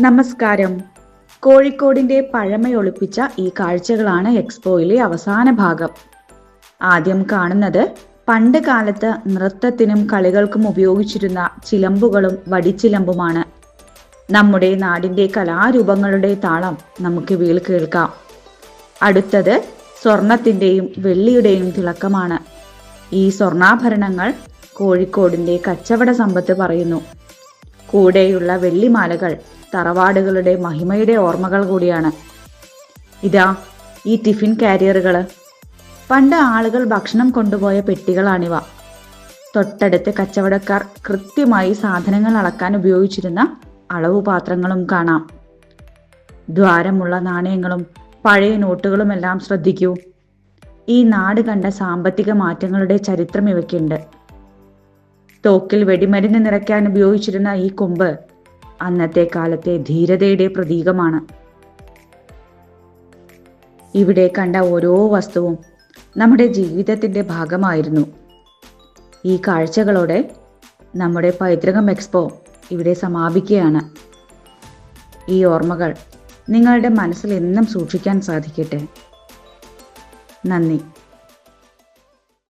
നമസ്കാരം. കോഴിക്കോടിന്റെ പഴമയൊളിപ്പിച്ച ഈ കാഴ്ചകളാണ് എക്സ്പോയിലെ അവസാന ഭാഗം. ആദ്യം കാണുന്നത് പണ്ട് കാലത്ത് നൃത്തത്തിനും കളികൾക്കും ഉപയോഗിച്ചിരുന്ന ചിലമ്പുകളും വടിച്ചിലമ്പുമാണ്. നമ്മുടെ നാടിന്റെ കലാരൂപങ്ങളുടെ താളം നമുക്ക് വീൾ കേൾക്കാം. അടുത്തത് സ്വർണത്തിന്റെയും വെള്ളിയുടെയും തിളക്കമാണ്. ഈ സ്വർണാഭരണങ്ങൾ കോഴിക്കോടിന്റെ കച്ചവട സമ്പത്ത് പറയുന്നു. കൂടെയുള്ള വെള്ളിമാലകൾ തറവാടുകളുടെ മഹിമയുടെ ഓർമ്മകൾ കൂടിയാണ്. ഇതാ ഈ ടിഫിൻ കാരിയറുകൾ പണ്ട് ആളുകൾ ഭക്ഷണം കൊണ്ടുപോയ പെട്ടികളാണിവ. തൊട്ടടുത്ത് കച്ചവടക്കാർ കൃത്യമായി സാധനങ്ങൾ അളക്കാൻ ഉപയോഗിച്ചിരുന്ന അളവു പാത്രങ്ങളും കാണാം. ദ്വാരമുള്ള നാണയങ്ങളും പഴയ നോട്ടുകളുമെല്ലാം ശ്രദ്ധിക്കൂ. ഈ നാട് കണ്ട സാമ്പത്തിക മാറ്റങ്ങളുടെ ചരിത്രം ഇവയ്ക്കുണ്ട്. തോക്കിൽ വെടിമരുന്ന് നിറയ്ക്കാൻ ഉപയോഗിച്ചിരുന്ന ഈ കൊമ്പ് അന്നത്തെ കാലത്തെ ധീരതയുടെ പ്രതീകമാണ്. ഇവിടെ കണ്ട ഓരോ വസ്തുവും നമ്മുടെ ജീവിതത്തിന്റെ ഭാഗമായിരുന്നു. ഈ കാഴ്ചകളോടെ നമ്മുടെ പൈതൃകം എക്സ്പോ ഇവിടെ സമാപിക്കുകയാണ്. ഈ ഓർമ്മകൾ നിങ്ങളുടെ മനസ്സിൽ എന്നും സൂക്ഷിക്കാൻ സാധിക്കട്ടെ. നന്ദി.